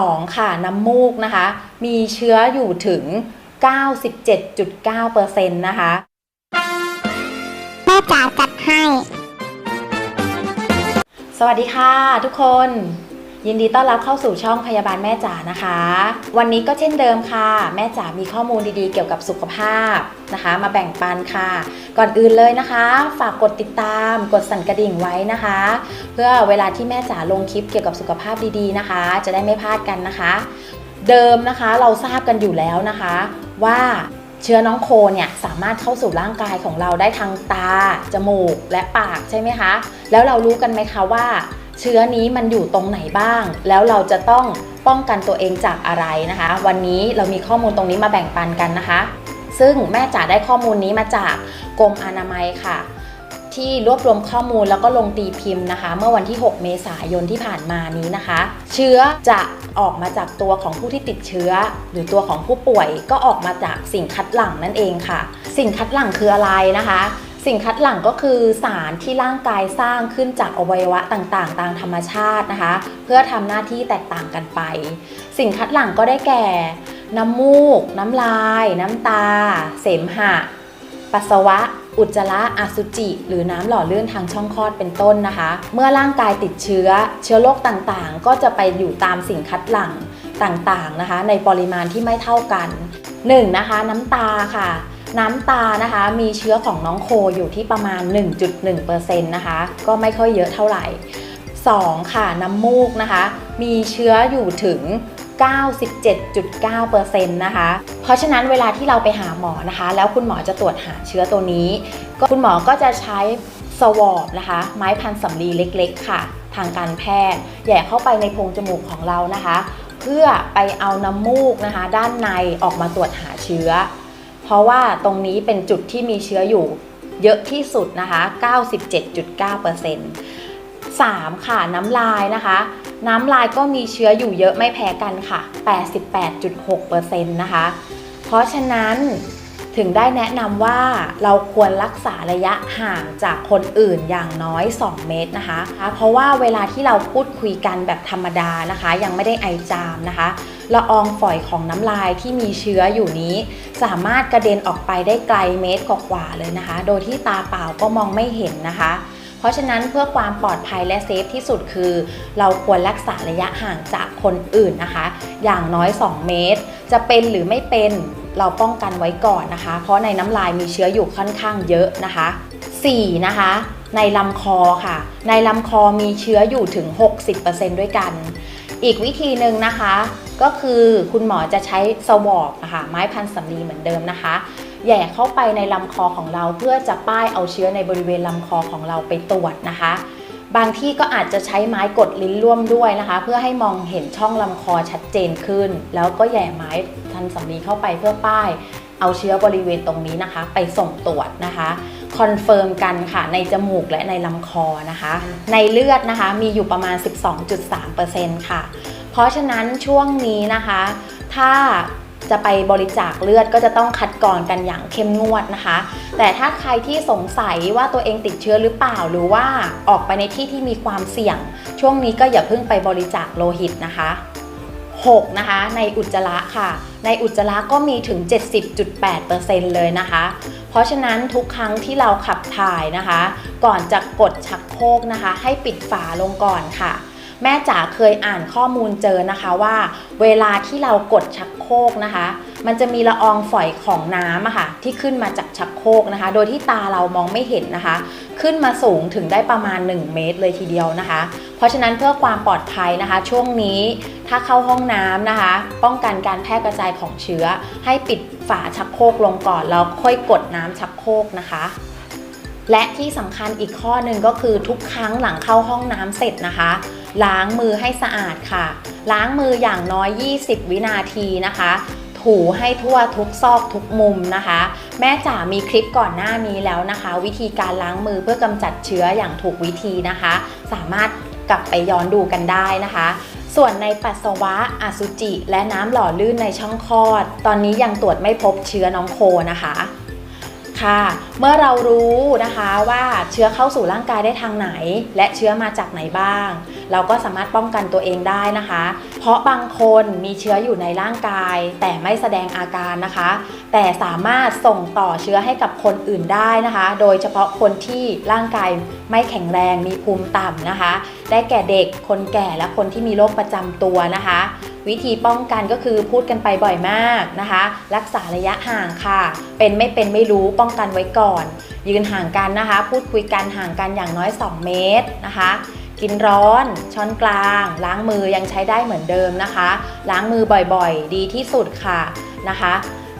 2 ค่ะน้ำมูกนะคะ มีเชื้ออยู่ถึง 97.9%นะคะแม่จ๋าจัดให้ สวัสดีค่ะทุกคน ยินดีต้อนรับเข้าสู่ช่องพยาบาลแม่จ๋านะคะ วันนี้ก็เช่นเดิมค่ะ แม่จ๋ามีข้อมูลดีๆเกี่ยวกับสุขภาพนะคะ มาแบ่งปันค่ะ ก่อนอื่นเลยนะคะ ฝากกดติดตามกดสั่นกระดิ่งไว้นะคะ เพื่อเวลาที่แม่จ๋าลงคลิปเกี่ยวกับสุขภาพดีๆนะคะ จะได้ไม่พลาดกันนะคะ เดิมนะคะเราทราบกันอยู่แล้วนะคะ ว่าเชื้อน้องโคเนี่ยสามารถเข้าสู่ร่างกายของเราได้ทางตา จมูก และปากใช่ไหมคะ แล้วเรารู้กันไหมคะว่า เชื้อนี้มันอยู่ตรงไหนบ้าง แล้วเราจะต้องป้องกันตัวเองจากอะไรนะคะ วันนี้เรามีข้อมูลตรงนี้มาแบ่งปันกันนะคะ ซึ่งแม่จ๋าได้ข้อมูลนี้มาจากกรมอนามัยค่ะ ที่รวบรวมข้อมูลแล้วก็ลงตีพิมพ์นะคะ เมื่อวันที่ 6 เมษายนที่ผ่านมานี้นะคะ เชื้อจะออกมาจากตัวของผู้ที่ติดเชื้อ หรือตัวของผู้ป่วยก็ออกมาจากสิ่งคัดหลั่งนั่นเองค่ะ สิ่งคัดหลั่งคืออะไรนะคะ สิ่งคัดหลั่งก็คือสารที่ร่างกายสร้างขึ้นจากอวัยวะต่างๆ ตามธรรมชาตินะคะ เพื่อทำหน้าที่แตกต่างกันไป สิ่งคัดหลั่งก็ได้แก่ น้ำมูก น้ำลาย น้ำตา เสมหะ ปัสสาวะ อุจจาระอสุจิ หรือน้ำหล่อเลื่อนทางช่องคลอดเป็นต้นนะคะ เมื่อร่างกายติดเชื้อ เชื้อโรคต่างๆ ก็จะไปอยู่ตามสิ่งคัดหลั่งต่างๆนะคะ ในปริมาณที่ไม่เท่ากัน 1. นะคะ น้ำตาค่ะ น้ำตานะคะ มีเชื้อของน้องโคอยู่ที่ประมาณ 1.1%นะคะ ก็ไม่ค่อยเยอะเท่าไหร่ 2. ค่ะน้ำมูกนะคะ มีเชื้ออยู่ถึง 97.9%นะคะ เพราะฉะนั้นเวลาที่เราไปหาหมอนะคะ แล้วคุณหมอจะตรวจหาเชื้อตัวนี้ก็คุณหมอก็จะใช้สวอปนะคะ ไม้พันสำลีเล็ก ๆ ค่ะ ทางการแพทย์แย่เข้าไปในโพรงจมูกของเรานะคะ เพื่อไปเอาน้ำมูกนะคะ ด้านในออกมาตรวจหาเชื้อ ราะว่าตรงนี้เป็นจุดที่มีเชื้ออยู่เยอะที่สุดนะคะ 97.9% 3 ค่ะ น้ำลายนะคะ น้ำลายก็มีเชื้ออยู่เยอะไม่แพ้กันค่ะ 88.6%นะคะ เพราะฉะนั้น ถึงได้แนะนำว่าเราควรรักษาระยะห่างจากคนอื่นอย่างน้อย 2 เมตรนะคะ เพราะว่าเวลาที่เราพูดคุยกันแบบธรรมดานะคะ ยังไม่ได้ไอจามนะคะละอองฝอยของน้ำลายที่มีเชื้ออยู่นี้ สามารถกระเด็นออกไปได้ไกลเมตรกว่าเลยนะคะ โดยที่ตาเปล่าก็มองไม่เห็นนะคะ เพราะฉะนั้นเพื่อความปลอดภัยและเซฟที่สุดคือ เราควรรักษาระยะห่างจากคนอื่นนะคะ อย่างน้อย 2 เมตร จะเป็นหรือไม่เป็น เราป้องกันไว้ก่อนนะคะ เพราะในน้ำลายมีเชื้ออยู่ค่อนข้างเยอะนะคะ 4. นะคะ ในลำคอค่ะ ในลำคอมีเชื้ออยู่ถึง 60%ด้วยกัน อีกวิธีหนึ่งนะคะ ก็คือคุณหมอจะใช้สวอปนะคะไม้พันสำลีเหมือนเดิมนะคะแย่เข้าไปในลำคอของเราเพื่อจะป้ายเอาเชื้อในบริเวณลำคอของเราไปตรวจนะคะ บางที่ก็อาจจะใช้ไม้กดลิ้นร่วมด้วยนะคะ เพื่อให้มองเห็นช่องลำคอชัดเจนขึ้น แล้วก็แย่ไม้ พันสำลีเข้าไปเพื่อป้าย เอาเชื้อบริเวณตรงนี้นะคะ ไปส่งตรวจนะคะคอนเฟิร์มกันค่ะในจมูกและในลำคอนะคะ ในเลือดนะคะมีอยู่ประมาณ 12.3%ค่ะ เพราะฉะนั้นช่วงนี้นะคะ ถ้าจะไปบริจาคเลือดก็จะต้องคัดกรองกันอย่างเข้มงวดนะคะ แต่ถ้าใครที่สงสัยว่าตัวเองติดเชื้อหรือเปล่า หรือว่าออกไปในที่ที่มีความเสี่ยง ช่วงนี้ก็อย่าเพิ่งไปบริจาคโลหิตนะคะ 6. นะคะ ในอุจจาระค่ะ ในอุจจาระก็มีถึง 70.8%เลยนะคะ เพราะฉะนั้นทุกครั้งที่เราขับถ่ายนะคะ ก่อนจะกดชักโครกนะคะ ให้ปิดฝาลงก่อนค่ะ แม่จ๋าเคยอ่านข้อมูลเจอนะคะว่า เวลาที่เรากดชักโครกนะคะ มันจะมีละอองฝอยของน้ำอะค่ะที่ขึ้นมาจากชักโครกนะคะ โดยที่ตาเรามองไม่เห็นนะคะ ขึ้นมาสูงถึงได้ประมาณ 1 เมตรเลยทีเดียวนะคะ เพราะฉะนั้นเพื่อความปลอดภัยนะคะ ช่วงนี้ถ้าเข้าห้องน้ำนะคะ ป้องกันการแพร่กระจายของเชื้อ ให้ปิดฝาชักโครกลงก่อนแล้วค่อยกดน้ำชักโครกนะคะและที่สำคัญอีกข้อหนึ่งก็คือทุกครั้งหลังเข้าห้องน้ำเสร็จนะคะ ล้างมือให้สะอาดค่ะ ล้างมืออย่างน้อย 20 วินาทีนะคะ ถูให้ทั่วทุกซอกทุกมุมนะคะ แม่จ๋ามีคลิปก่อนหน้านี้แล้วนะคะ วิธีการล้างมือเพื่อกำจัดเชื้ออย่างถูกวิธีนะคะ สามารถกลับไปย้อนดูกันได้นะคะ ส่วนในปัสสาวะอสุจิ และน้ำหล่อลื่นในช่องคลอด ตอนนี้ยังตรวจไม่พบเชื้อน้องโคนะคะ ค่ะ เมื่อเรารู้นะคะว่าเชื้อเข้าสู่ร่างกายได้ทางไหน และเชื้อมาจากไหนบ้าง เราก็สามารถป้องกันตัวเองได้นะคะ เพราะบางคนมีเชื้ออยู่ในร่างกาย แต่ไม่แสดงอาการนะคะ แต่สามารถส่งต่อเชื้อให้กับคนอื่นได้นะคะ โดยเฉพาะคนที่ร่างกายไม่แข็งแรงมีภูมิต่ำนะคะ ได้แก่เด็กคนแก่และคนที่มีโรคประจำตัวนะคะ วิธีป้องกันก็คือพูดกันไปบ่อยมากนะคะ รักษาระยะห่างค่ะ เป็นไม่เป็นไม่รู้ป้องกันไว้ก่อน ยืนห่างกันนะคะ พูดคุยกันห่างกันอย่างน้อย 2 เมตรนะคะ กินร้อน ช้อนกลาง ล้างมือยังใช้ได้เหมือนเดิมนะคะ ล้างมือบ่อยๆ ดีที่สุดค่ะนะคะ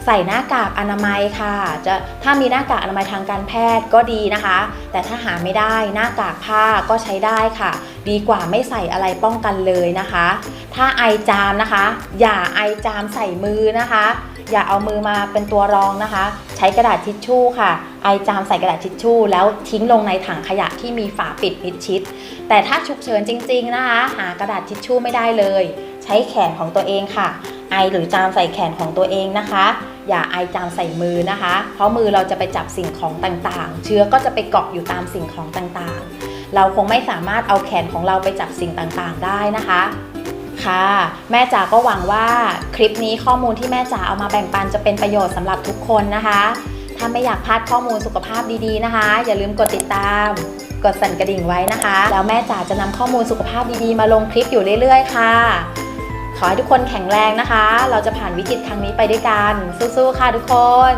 ใส่หน้ากากอนามัยค่ะ จะถ้ามีหน้ากากอนามัยทางการแพทย์ก็ดีนะคะ แต่ถ้าหาไม่ได้หน้ากากผ้าก็ใช้ได้ค่ะ ดีกว่าไม่ใส่อะไรป้องกันเลยนะคะ ถ้าไอจามนะคะ อย่าไอจามใส่มือนะคะ อย่าเอามือมาเป็นตัวรองนะคะ ใช้กระดาษทิชชู่ค่ะ ไอจามใส่กระดาษทิชชู่ แล้วทิ้งลงในถังขยะที่มีฝาปิดมิดชิด แต่ถ้าฉุกเฉินจริง ๆนะคะ หากระดาษทิชชู่ไม่ได้เลย ใช้แขนของตัวเองค่ะ ไอหรือจามใส่แขนของตัวเองนะคะ อย่าไอจามใส่มือนะคะ เพราะมือเราจะไปจับสิ่งของต่างๆ เชื้อก็จะไปเกาะอยู่ตามสิ่งของต่างๆ เราคงไม่สามารถเอาแขนของเราไปจับสิ่งต่างๆ ได้นะคะค่ะแม่จ๋าก็หวังว่าคลิปนี้ข้อมูลที่แม่จ๋าเอามาแบ่งปันจะเป็นประโยชน์สำหรับทุกคนนะคะ ถ้าไม่อยากพลาดข้อมูลสุขภาพดีๆนะคะ อย่าลืมกดติดตาม กดสั่นกระดิ่งไว้นะคะ แล้วแม่จ๋าจะนำข้อมูลสุขภาพดีๆ มาลงคลิปอยู่เรื่อย ๆ ค่ะ ขอให้ทุกคนแข็งแรงนะคะ เราจะผ่านวิกฤตครั้งนี้ไปด้วยกัน สู้ๆ ค่ะทุกคน